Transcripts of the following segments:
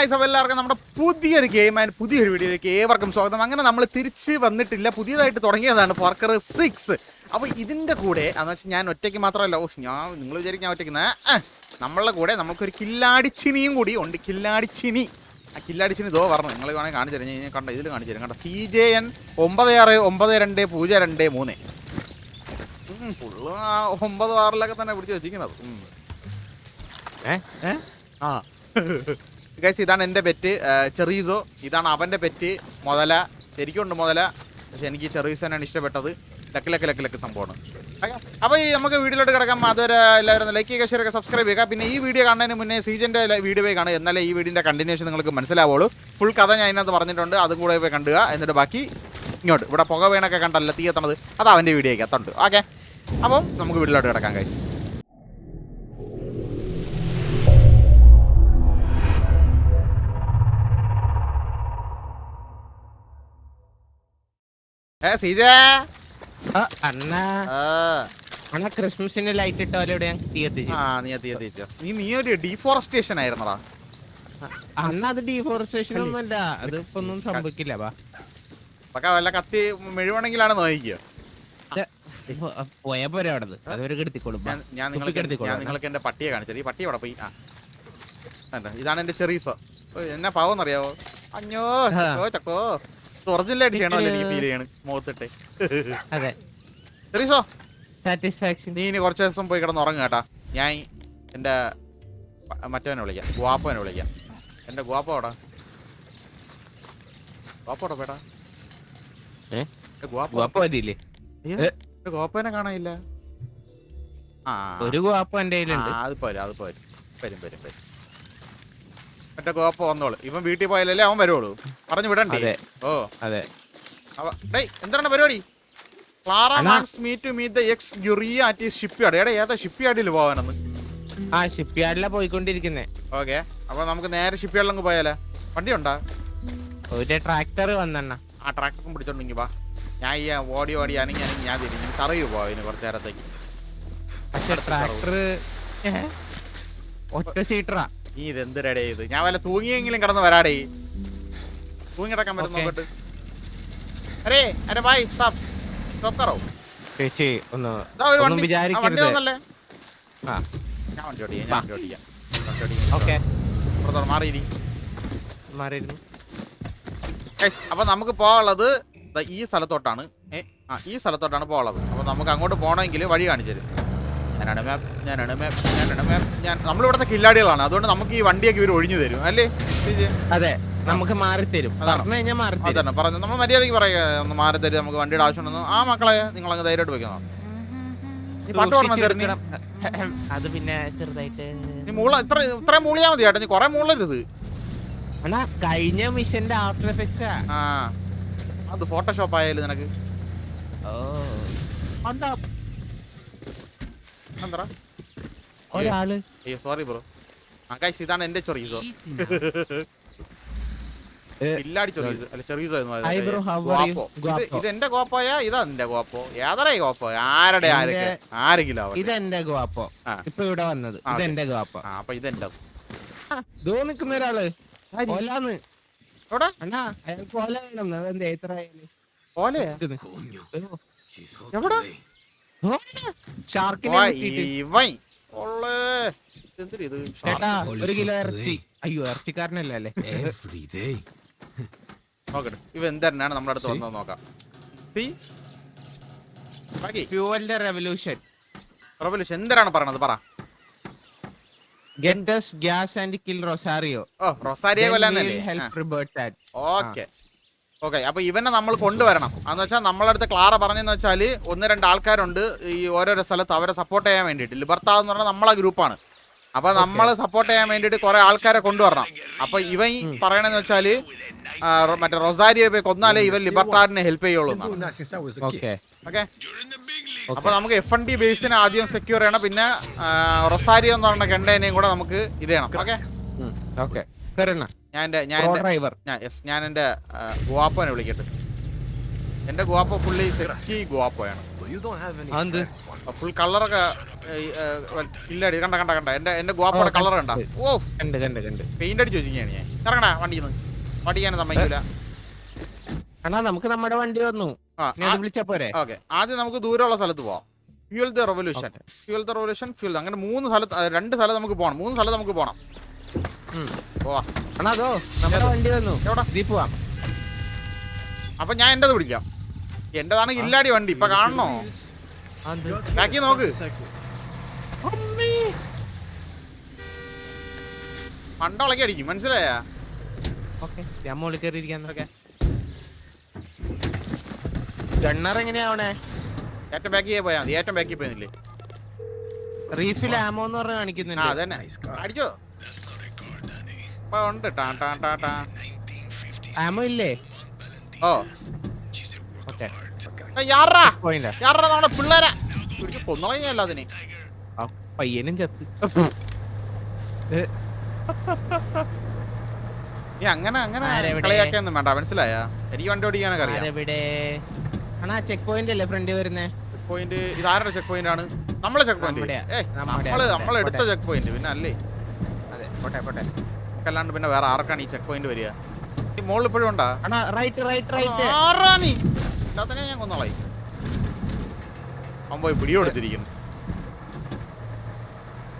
Guys അപ്പോൾ എല്ലാവർക്കും നമ്മുടെ പുതിയൊരു ഗെയിം ആൻഡ് പുതിയൊരു വീഡിയോയിലേക്ക് ഏവർക്കും സ്വാഗതം. അങ്ങനെ നമ്മൾ തിരിച്ച് വന്നിട്ടില്ല. പുതിയതായിട്ട് തുടങ്ങിയതാണ് പാർക്കർ സിക്സ് അപ്പോൾ ഇതിന്റെ കൂടെ എന്ന് വെച്ചാൽ ഞാൻ ഒറ്റയ്ക്ക് മാത്രമല്ല. ഓ ഞാൻ നിങ്ങൾ വിചാരിക്കും ഞാൻ ഒറ്റയ്ക്ക്. നമ്മളുടെ കൂടെ നമുക്കൊരു കില്ലാടിച്ചിനിയും കൂടി ഉണ്ട്. കില്ലാടിച്ചിനി. ആ കില്ലാടിച്ചിനി ഇതോ പറഞ്ഞു. നിങ്ങൾ വേണമെങ്കിൽ കാണിച്ചു തരാം ഞാൻ കണ്ട ഇതിൽ കാണിച്ചു തരാം. കണ്ട? സി ജെ എൻ ഒമ്പത് ആറ് ഒമ്പത് രണ്ട് പൂജ്യം രണ്ട് മൂന്ന്. ഫുള്ള് ആ ഒമ്പത് ആറിലൊക്കെ തന്നെ പിടിച്ച് വെച്ചിരിക്കുന്നത്. ഏ? ഏ? ആ. ഗൈസ് ഇതാണ് എന്റെ പെറ്റ്. ചെറീസോ. ഇതാണ് അവന്റെ പെറ്റ്. മുതല. ശരിക്കുണ്ട് മുതല. പക്ഷെ എനിക്ക് ചെറീസോ തന്നെയാണ് ഇഷ്ടപ്പെട്ടത്. ലക്ക് ലക്ക് ലക്ക് ലക്ക് സംഭവമാണ്. അപ്പോൾ ഈ നമുക്ക് വീഡിയോയിലോട്ട് കിടക്കാം. അതുവരെ എല്ലാവരും ലൈക്ക് ചെയ്യുക ഷെയർ സബ്സ്ക്രൈബ് ചെയ്യുക. പിന്നെ ഈ വീഡിയോ കാണുന്നതിന് മുന്നേ സീജന്റെ വീഡിയോ പോയി കാണുക. എന്നാലേ ഈ വീഡിയോന്റെ കണ്ടിന്യൂഷൻ നിങ്ങൾക്ക് മനസ്സിലാവുള്ളൂ. ഫുൾ കഥ ഞാൻ ഇതിനകത്ത് പറഞ്ഞിട്ടുണ്ട്. അതും കൂടെ പോയി കണ്ടുക. എന്നിട്ട് ബാക്കി ഇങ്ങോട്ട്. ഇവിടെ പുക വീണൊക്കെ കണ്ടല്ല തീ എത്തണത്. അത് അവന്റെ വീഡിയോയ്ക്ക് എത്തുണ്ട്. ഓക്കെ അപ്പം നമുക്ക് വീട്ടിലോട്ട് കിടക്കാം ഗൈസ് അണ്ണ. അന്ന ക്രിസ്മസിന് ലൈറ്റ് ഇട്ട പോലെ ഞാൻ തീ ആ നീ എത്തി എത്തിച്ചോ നീ നീ ഒരു ഡീഫോറസ്റ്റേഷൻ ആയിരുന്നടാ. അണ്ണാ അത് ഡീഫോറസ്റ്റേഷൻ ഒന്നുമല്ല. അത് ഇപ്പൊ ഒന്നും സംഭവിക്കില്ല വാ. പക്ക വല്ല കത്തി മെഴുവണെങ്കിലാണ് നോക്കിയോ പോയ പോരാ അവിടെ അതൊരു കെടുത്തിക്കോളും ഞാൻ ഞാൻ നിങ്ങൾക്ക് ഞാൻ നിങ്ങൾക്ക് എന്റെ പട്ടിയെ കാണിച്ചത് ഈ പട്ടി അവിടെ പോയി? ആ? ഇതാണ് എന്റെ ചെറീസോ എന്നാ പാവെന്നറിയാവോ അഞ്ഞോ. ചക്കോ. ചക്കോ ഒറിജിനലായിട്ട് ചെയ്യണമല്ലോ എനിക്ക് ഫീൽ ചെയ്യണ്? മുഖത്തിട്ട്. അതെ. ചെറീസോ സാറ്റിസ്ഫാക്ഷൻ നീ ഇനി കുറച്ച് ദിവസം പോയി കിടന്ന് ഉറങ്ങുക കേട്ടാ. ഞാൻ എന്റെ മറ്റവനെ വിളിക്കാം. ഗുവാപ്പനെ വിളിക്കാം. എന്റെ ഗുവാപ്പ അവിടെ ഗുവാപ്പോടെ പേടാ ഗുവാപ്പനെ കാണാനില്ല. ആ ഒരു ഗുവാപ്പ എന്റെ കയ്യിലുണ്ട്. അത് പോരും അത് പോരും. വരും വരും വരും. മറ്റേ ഗോപ്പ വന്നോളൂ. ഇവൻ വീട്ടിൽ പോയാലല്ലേ അവൻ വരുവുള്ളൂ പറഞ്ഞു വിടണ്ടേ? ഓ. അതെ. ഡേയ് എന്താണ് പരിപാടി? Clara. Wants me to meet the X Gurria at shipyard എടാ ഏതാ ഷിപ്പ് യാർഡിൽ പോകാനെന്ന് ആ ഷിപ്പ് യാർഡിലാ പോയിക്കൊണ്ടിരിക്കുന്നേ. ഓക്കെ. അപ്പൊ നമുക്ക് നേരെ ഷിപ്പ് യാർഡിലങ്ങ് പോയാലേ. വണ്ടി ഉണ്ടാ ഒരു ട്രാക്ടർ വന്നെണ്ണ. ആ ട്രാക്ടറും പിടിച്ചോണ്ടെങ്കിൽ വാ. ഞാൻ ഈ ഓടി ഓടി അനങ്ങി ഞാൻ തിരിഞ്ഞു. തറയു പോവാ ഇതിന് കുറച്ച് നേരത്തേക്ക്. പക്ഷെ ട്രാക്ടർ ഒറ്റ സീറ്ററാ നീ ഇത് എന്തിരടേ ഇത്? ഞാൻ വല്ല തൂങ്ങിയെങ്കിലും കിടന്ന് വരാടേ. തൂങ്ങി കിടക്കാൻ പറ്റും. നോക്കട്ട്. അരേ അരെ ബൈ സ്റ്റോപ്പ് സ്റ്റോപ്പ് കറോ. ചേച്ചി ഒന്ന് ഒന്നും വിചാരിക്കരുത്. ആ. ഞാൻ വണ്ടി ഓടിക്കാം ഞാൻ വണ്ടി ഓടിക്കാം. വണ്ടി ഓടിക്കാം. ഓക്കെ. പുറത്തോട്ട് മാറിയിരി. മാറിയിരുന്നു. അപ്പൊ നമുക്ക് പോകാനുള്ളത് ഈ സ്ഥലത്തോട്ടാണ്. ആ ഈ സ്ഥലത്തോട്ടാണ് പോകാനുള്ളത്. അപ്പൊ നമുക്ക് അങ്ങോട്ട് പോകണമെങ്കിൽ വഴി കാണിച്ചു തരും. ഞാനാണ് മാപ്പ് ഞാനാണ് മാപ്പ് ഞാനാണ് മാപ്പ് ഞാൻ നമ്മളിവിടുത്തെ കില്ലാടികളാണ്. അതുകൊണ്ട് നമുക്ക് ഈ വണ്ടിയൊക്കെ ഇവർ ഒഴിഞ്ഞു തരും. അല്ലേ? അതെ നമുക്ക് മാറി തരും. അതാണ്. പറഞ്ഞു നമ്മൾ മര്യാദയ്ക്ക് പറയുക ഒന്ന് മാറി തരും നമുക്ക് വണ്ടിയുടെ ആവശ്യമുണ്ടെന്ന്. ആ മക്കളെ നിങ്ങൾ അങ്ങ് ധൈര്യമായിട്ട് വെക്കണം അത് പിന്നെ ചെറുതായിട്ട് നീ മൂള ഇത്ര ഇത്രയും മൂളിയാ മതി ചേട്ടാ നീ കുറെ മൂളരുത്. അണ്ണാ കഴിഞ്ഞ മിഷന്റെ ആഫ്റ്റർ എഫക്ട്സാ ആ. അത് ഫോട്ടോഷോപ്പ് ആയാലും നിനക്ക്. ഓ. എന്താ ഒരാൾ അയ്യോ സോറി ബ്രോ ആകാശ് ഗൈസ് ഇതാണ് എന്റെ ചൊറീസോ ഇല്ലാടി ചൊറീസ് അല്ല ചൊറീസോ എന്ന്? ഗോപ്പോ ഇത് എന്റെ ഗോപ്പോയാ ഇതാ നിന്റെ ഗോപ്പോ ഏതാ ഗോപ്പോ ആരുടെ ആരൊക്കെ ആരെങ്കിലും ആവട്ടെ ഇതെന്റെ ഗുവാപ്പോ ഇപ്പൊ ഇവിടെ വന്നത് ഇതെന്റെ ഗുവാപ്പോ ആ അപ്പൊ ഇതെന്റെ ദോ നിക്കുന്ന ഒരാൾ ഓലാന്ന് എവിടെ അണ്ണാ അയാൾക്ക് ഓല വേണം എത്ര ഓലയാ എവിടെ ഒരു കിലോ ഇറച്ചി. അയ്യോ ഇറച്ചിക്കാരനല്ലേ അല്ലേ? നോക്കട്ടെ. ഇവ എന്തരനാണ് നമ്മുടെ അടുത്ത് വന്നത് നോക്കാം. ഫ്യൂവലിന്റെ റെവല്യൂഷൻ റവല്യൂഷൻ എന്തിനാണ് പറയണത്? പറ. Gets gas and kill Rosario ഓ റൊസാരിയെ കൊല്ലാനല്ലേ ഹെൽപ്പ് റിബേർട്ട് ദാറ്റ് ഓക്കെ. ഓക്കെ അപ്പൊ ഇവനെ നമ്മൾ കൊണ്ടുവരണം. എന്ന് വെച്ചാൽ നമ്മളടുത്ത് ക്ലാറ പറഞ്ഞെന്ന് വെച്ചാൽ ഒന്ന് രണ്ട് ആൾക്കാരുണ്ട് ഈ ഓരോരോ സ്ഥലത്ത് അവരെ സപ്പോർട്ട് ചെയ്യാൻ വേണ്ടിയിട്ട്. ലിബർത്ത എന്ന് പറഞ്ഞാൽ നമ്മളെ ഗ്രൂപ്പാണ്. അപ്പൊ നമ്മൾ സപ്പോർട്ട് ചെയ്യാൻ വേണ്ടിയിട്ട് കുറെ ആൾക്കാരെ കൊണ്ടുവരണം. അപ്പൊ ഇവൻ പറയണെന്ന് വെച്ചാൽ മറ്റേ റൊസാരിയെ പോയി കൊന്നാലേ ഇവൻ ലിബർട്ടാറിനെ ഹെൽപ്പ് ചെയ്യുള്ളൂ. ഓക്കെ. ഓക്കെ? അപ്പൊ നമുക്ക് എഫ് എൻ ഡി ബേസിനെ ആദ്യം സെക്യൂർ ചെയ്യണം. പിന്നെ റൊസാരിയോ എന്ന് പറഞ്ഞ കണ്ടേനെയും കൂടെ നമുക്ക് ഇത് ചെയ്യണം. ഓക്കെ? ഓക്കെ. കയറണ ഞാൻ എന്റെ ഞാൻ എന്റെ ഡ്രൈവർ ഞാൻ യെസ് ഞാൻ എന്റെ ഗുവാപ്പോനെ വിളിക്കട്ടെ. എന്റെ ഗുവാപ്പ പുള്ളി സെക്സി ഗുവാപ്പയാണ്. ഫുൾ കളറൊക്കെ ഇല്ലടി കണ്ട കണ്ട കണ്ട. എന്റെ എന്റെ ഗുവാപ്പയുടെ കളർ കണ്ട ഓ കണ്ട് കണ്ട് കണ്ട്. പെയിന്റ് അടിച്ച് വെച്ചിരിക്കുകയാണ് ഞാൻ. ഇറങ്ങടാ വണ്ടിയിൽ നിന്ന്. വണ്ടിയാനും സമ്മതിക്കൂല. അണ്ണാ നമുക്ക് നമ്മുടെ വണ്ടി വന്നു. വിളിച്ചാ പോരെ? ഓക്കെ. ആദ്യം നമുക്ക് ദൂരമുള്ള സ്ഥലത്ത് പോവാം. Fuel the revolution fuel the revolution fuel അങ്ങനെ മൂന്ന് സ്ഥലത്ത് രണ്ട് സ്ഥലം നമുക്ക് പോകണം മൂന്ന് സ്ഥലം നമുക്ക് പോകണം. പോവാ. അണ്ണാ അതോ നമ്മുടെ വണ്ടി വന്നു. എവിടെ? ഇതിൽ വാ അപ്പൊ ഞാൻ എന്റേത് പിടിക്കാം. എന്റേതാണ് ഇല്ലാടി വണ്ടി. ഇപ്പൊ കാണണോ? ബാക്കി നോക്ക്. മണ്ടളക്കി അടിക്കും. മനസ്സിലായാ? ഗണ്ണർ എങ്ങനെയാവണേ ഏറ്റവും ബാക്കി പോയാ മതി. ഏറ്റവും ബാക്കി പോയില്ലേ റീഫിൽ ആമോ എന്ന് പറഞ്ഞ അതന്നെ. അടിച്ചോ? ഇപ്പൊ ഉണ്ട്. ടാ ടാ ടാ ടാ ആമോ ഇല്ലേ? ഓ. ഓക്കെ. യാറാ യാറാ നമ്മുടെ പിള്ളേരെ. പിടിച്ച് കൊന്നളഞ്ഞല്ല അതിനെ ആ പയ്യനും ചത്ത്. നീ അങ്ങനെ അങ്ങനെ ആരെവിടെ? കളിയാക്കിയൊന്നും വേണ്ട. മനസ്സിലായാ? എനിക്ക് വണ്ടി ഓടിക്കാനൊക്കെ അറിയാം. അണ്ണാ ചെക്ക് പോയിന്റ് അല്ലേ ഫ്രണ്ട് വരുന്നേ? ചെക്ക് പോയിന്റ് ആരുടെ ചെക്ക് പോയിന്റ് ആണ്? നമ്മളെ ചെക്ക് പോയിന്റ്. നമ്മൾ നമ്മൾ എടുത്ത ചെക്ക് പോയിന്റ് പിന്നെ അല്ലേ? അതെ പോട്ടെ പോട്ടെ. അല്ലാണ്ട് പിന്നെ വേറെ ആർക്കാണ് ഈ ചെക്ക് പോയിന്റ് വരിക? ഈ മോളിൽ ഇപ്പോഴും ഉണ്ടാ? റൈറ്റ് റൈറ്റ് റൈറ്റ് ആറാ നീ ഞാൻ കൊന്നോളായി. അവൻ പോയി പിടിയെടുത്തിരിക്കുന്നു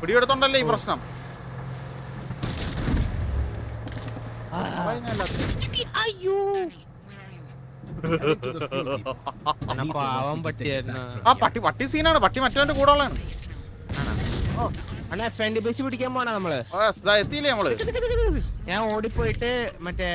പിടിയെടുത്തോണ്ടല്ലേ ഈ പ്രശ്നം? അയ്യോ. ആ പട്ടി പട്ടി സീനാണ് പട്ടി മറ്റവന്റെ കൂടെ ഉള്ളതാണ്? അണ്ണാ എൻ ബസ് പിടിക്കാൻ പോണ നമ്മൾ? എത്തിയില്ലേ നമ്മൾ? ഞാൻ ഓടിപ്പോയിട്ട് മറ്റേ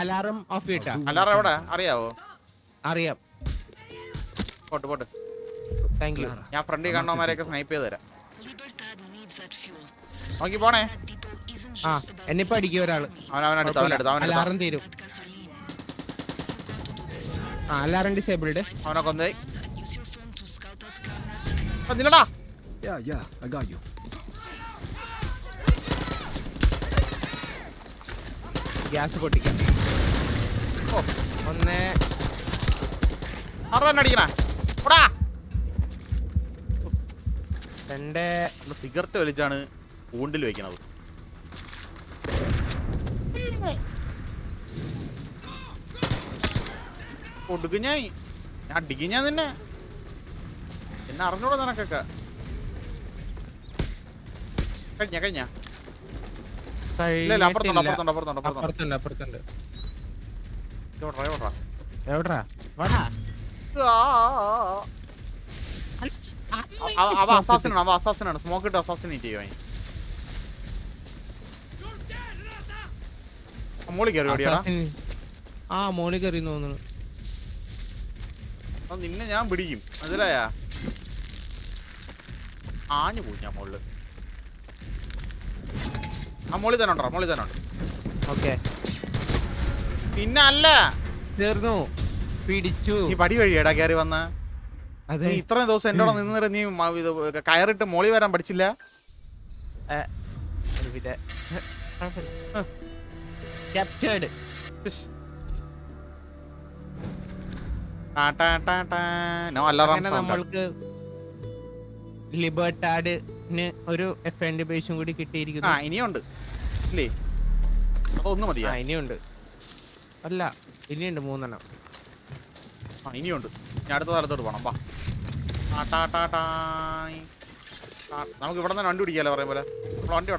അലാറം ഓഫ് ചെയ്തിട്ടാ. അലാറം എവിടെ? അറിയാവോ? അറിയാം. Pot pot. താങ്ക് യു ഞാൻ ഫ്രണ്ടിൽ കാണുന്നവന്മാരെയൊക്കെ സ്നൈപ്പ് ചെയ്ത് തരാം. നോക്കി പോണേ. ആ എന്നിപ്പോ അടിക്കും ഒരാൾ? അവൻ അവനടുത്ത് അവനെടുത്ത് അവനെടുത്ത് അലാറം തീരും. ആ അലാറം ഡിസേബിൾഡ് അവനെ കൊന്നേ നിന്നടാ Yeah, yeah, I got you. Gas പൊട്ടിക്കാം ഓ ഒന്ന്. ആറ് തന്നെ അടിക്കണേ. രണ്ട്. സിഗരറ്റ് വലിച്ചാണ് കൂണ്ടിൽ വെക്കണത്. കൊടുക്കും ഞാൻ ഞാൻ അടിക്കും ഞാൻ നിന്നെ. എന്നെ അറിഞ്ഞൂടാ നിനക്കൊക്കെ. കഴിഞ്ഞ കഴിഞ്ഞ? അവ അസാസിനാണ് അവ അസാസിനാണ് സ്മോക്ക് ഇട്ട് അസാസിനേറ്റ് ചെയ്യുവാൻ മോളി കയറി ഓടിയാടാ. ആ മോളിൽ കയറി തോന്നുന്നു. നിന്നെ ഞാൻ പിടിക്കും. മനസ്സിലായാ? ആഞ്ഞു പോയി ഞാൻ മോളിൽ. ആ മോളി തന്നെ ഉണ്ടോ മോളി തന്നെ ഉണ്ട് ഓക്കെ. പിന്നെ അല്ല തീർന്നു. പിടിച്ചു. നീ പടി വഴിയാടാ കയറി വന്ന. നീ ഇത്രയും ദിവസം എന്റെ കൂടെ നിന്നിട്ട് നീ മ- ഇത് കയറിട്ട് മോളി വരാൻ പഠിച്ചില്ല? ക്യാപ്ചേർഡ് ഇഷ്. ടാ ടാ ടാ ടാ. നോ alarm അങ്ങനെ ലിബർട്ടാഡ് നമ്മൾക്ക് ലിബർട്ടാഡിന് ഒരു എഫ് ആൻഡ് ബേസും കൂടി ആ കിട്ടിയിരിക്കുന്നു ഇനിയുണ്ട്. ഇല്ലേ? ഒന്ന് മതി ആ ഇനിയുണ്ട്. അല്ല ഇനിയുണ്ട് മൂന്നെണ്ണം. ആ ഇനിയുണ്ട്. ഞാൻ അടുത്ത സ്ഥലത്തോട്ട് പോണം. വാ. ടാ ടാ ടാ ടായ്. നമുക്ക് ഇവിടെ നിന്ന് വണ്ടി പിടിക്കാലോ പറയും പോലെ? വണ്ടി.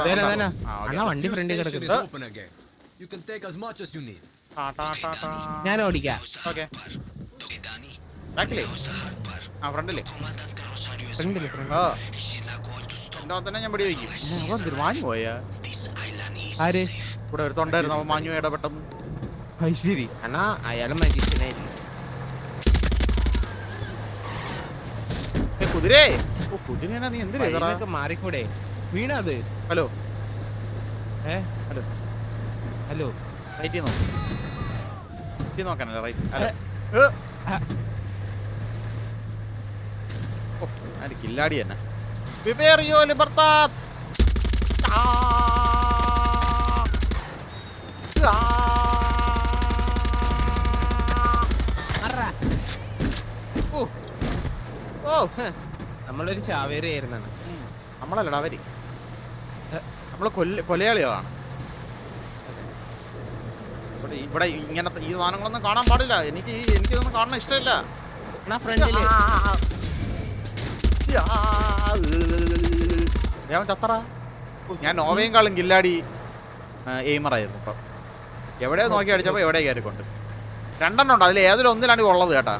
ആ. വണ്ടി Fuel ഫ്രണ്ടിൽ station കിടക്കുന്നു. is open again. You can take as much as you ടാ ടാ ടാ ടാ. ഞാൻ ഓടിക്കാം ഓക്കേ. ബാക്കിലേ? ആ ഫ്രണ്ടിലേ. ഫ്രണ്ടിൽ ആ. എന്റെ തന്നെ ഞാൻ പിടി വയ്ക്കും അവൻ മാഞ്ഞു പോയാ? ആര്? ഇവിടെ ഒരു അവൻ മാഞ്ഞു ഇടപെട്ടെന്ന് അത് ശരി. അണ്ണാ അയാൾ മനുഷ്യനായിരുന്നു ഏ, കുതിരേ. ഓ കുതിരേനാ നീ എന്തിനാ മാറിക്കൂടെ? വീണത് ഹലോ. ഏ? ഹലോ. ഹലോ. റൈറ്റ് നോക്ക്. റൈറ്റ് നോക്കാനല്ല റൈറ്റ്. അല്ല ഏ. ഏ. ആ. ഓ ഞാൻ കില്ലാടി തന്നെ. ഓ. നമ്മളൊരു ചാവേറിയായിരുന്നു ഉം. നമ്മളല്ലടാ അവർ നമ്മൾ കൊല്ല കൊലയാളികളാണ്. ഇവിടെ ഇവിടെ ഇങ്ങനത്തെ ഈ സാധനങ്ങളൊന്നും കാണാൻ പാടില്ല. എനിക്ക് എനിക്കിതൊന്നും കാണാൻ ഇഷ്ടമില്ല. അണ്ണാ ഫ്രണ്ടിൽ. ഞാൻ ചത്തറ? ഞാൻ ഗില്ലാടി എയിമറായിരുന്നു ഇപ്പം. എവിടെ നോക്കി അടിച്ചപ്പോൾ എവിടെ കയറിക്കൊണ്ട്. രണ്ടെണ്ണം ഉണ്ട്. അതിൽ ഏതൊരു ഒന്നിലാണ് ഉള്ളത് കേട്ടാ.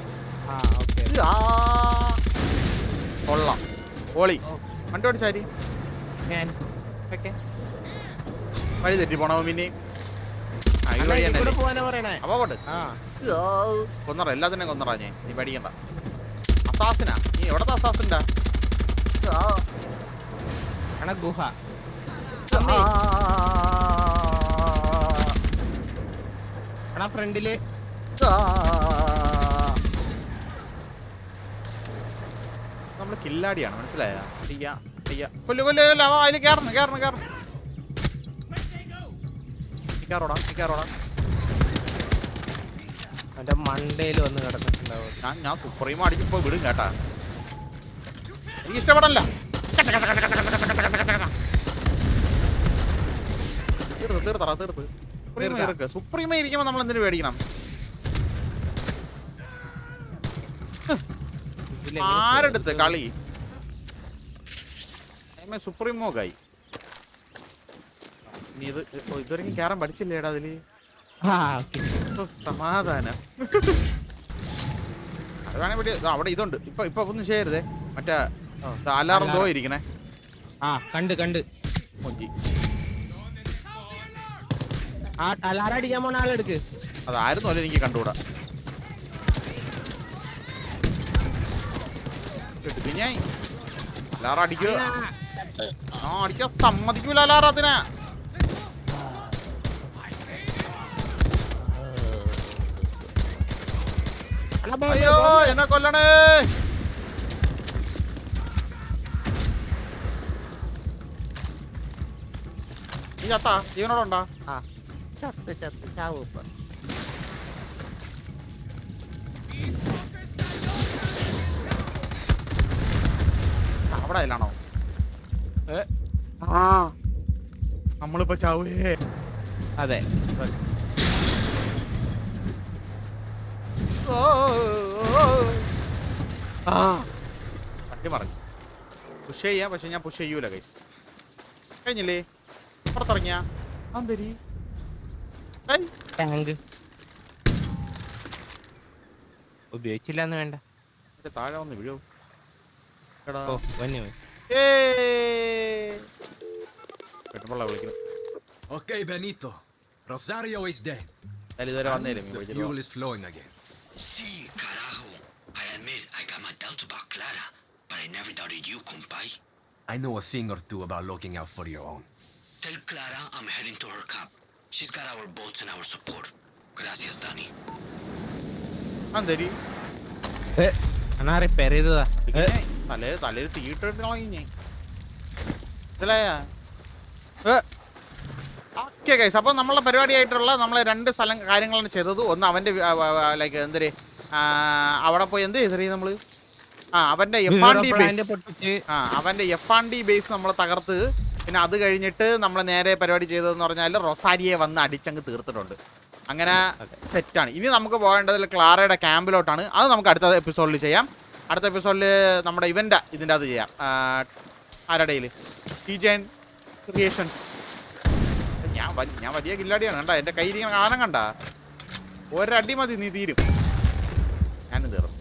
കൊള്ളാം. ഓളി. വണ്ടി ഓടിച്ചാരി ഞാൻ. ഓക്കെ. വഴി തെറ്റി പോണോ പിന്നെ അപ്പൊ ആ. കൊന്നറ. എല്ലാത്തിനും കൊന്നറാ ഞാൻ. നീ പേടിക്കണ്ട. അസാസിനാ? നീ എവിടത്തെ അസാസിന്റെ? ഗുഹ. അണ്ണാ ഫ്രണ്ടിൽ. നമ്മൾ കില്ലാടിയാണ് മനസ്സിലായ? അയ്യ അയ്യ കൊല്ലു കൊല്ലു കൊല്ലു. അതിൽ കയറണം കയറണം കയറണം കയറോടാ കയറോടാ മണ്ടയിൽ വന്ന് കിടന്നിട്ടുണ്ടാവും. ഞാൻ ഞാൻ സുപ്രീം അടിക്കുമ്പോ വിടും കേട്ടാ. എനിക്ക് ഇഷ്ടപ്പെടല്ല തീർത്ത് തീർത്തറ തീർത്ത്. സുപ്രീമ ഇറക്ക് സുപ്രീമ ഇരിക്കുമ്പോ നമ്മൾ എന്തിനു പേടിക്കണം? ആരെടുത്ത്? കളി? സുപ്രീമോ കായി നീ ഇത് ഇതുവരെയും കയറാൻ പഠിച്ചില്ലേടാ അതിൽ? സമാധാനം. ഇവിടെ അവിടെ ഇതുണ്ട്. ഇപ്പൊ ഇപ്പൊ ഒന്നും ചെയ്യരുതേ. മറ്റേ അലാറം ദോ ഇരിക്കണേ ആ കണ്ട് കണ്ട്. മൊഞ്ചി ആ അലാറ അടിക്കാൻ പോണ ആളെടുക്ക് അതായിരുന്നു അല്ല എനിക്ക് കണ്ടുകൂടാ. പിന്നെ അലാറം അടിക്കുക ആ അടിക്കാൻ സമ്മതിക്കൂല അലാറം അതിനെ അയ്യോ. എന്നെ കൊല്ലണേ. ഈ ചത്താ ജീവനോടുണ്ടാ ആ. ചത്ത് ചത്ത് ചാവും ഇപ്പൊ അവിടെ അല്ലാണോ ഏ, ആ. നമ്മളിപ്പോ ചാവേ. അതെ. ആ. വണ്ടി മറഞ്ഞു. പുഷ് ചെയ്യാം പക്ഷെ ഞാൻ പുഷ് ചെയ്യൂല കൈസ് കഴിഞ്ഞില്ലേ? പുറത്തിറങ്ങിയ? അന്തരി ഉപയോഗിച്ചില്ല എന്ന് വേണ്ട. താഴെ വന്ന് വീഴോ Okay, Benito. Rosario is dead. The fuel is flowing again. Sí, carajo. I admit I got my doubts about Clara, but I never doubted you, compay. I know a thing or two about looking out for your own. Tell Clara I'm heading to her camp. She's got our boats and our support. Gracias, Danny. അന്തരി Eh, അണ്ണാ repair ചെയ്തതാ തലേ തലയിൽ തീയിട്ടിട്ട് കളഞ്ഞേ മനസ്സിലായ okay guys അപ്പോൾ നമ്മളെ പരിപാടിയായിട്ടുള്ള നമ്മൾ രണ്ട് സ്ഥലം കാര്യങ്ങളാണ് ചെയ്തത്. ഒന്ന് അവന്റെ ലൈക്ക് എന്തൊരു? അവിടെ പോയി എന്ത് ചെയ്തറിയും നമ്മൾ ആ അവന്റെ എഫ് ആൻ ഡി ബേസ് ആ അവന്റെ എഫ് ആൻ ഡി ബേസ് നമ്മൾ തകർത്ത്. പിന്നെ അത് കഴിഞ്ഞിട്ട് നമ്മൾ നേരെ പരിപാടി ചെയ്തതെന്ന് പറഞ്ഞാൽ റൊസാരിയെ വന്ന് അടിച്ചങ്ങ് തീർത്തിട്ടുണ്ട്. അങ്ങനെ സെറ്റാണ്. ഇനി നമുക്ക് പോകേണ്ടത് ക്ലാറയുടെ ക്യാമ്പിലോട്ടാണ്. അത് നമുക്ക് അടുത്ത എപ്പിസോഡിൽ ചെയ്യാം. അടുത്ത എപ്പിസോഡിൽ നമ്മുടെ ഇവന്റെ ഇതിന്റെ അത് ചെയ്യാം. ആരുടെ ആരുടെയിൽ ടി ജെൻ ക്രിയേഷൻസ് ഞാൻ ഞാൻ വലിയ കില്ലാടിയാണ് കണ്ടാ? എന്റെ കയ്യിൽ ഇങ്ങനെ ആനം കണ്ട? ഒരടി മതി നീ തീരും. ഞാനും തീർന്നു.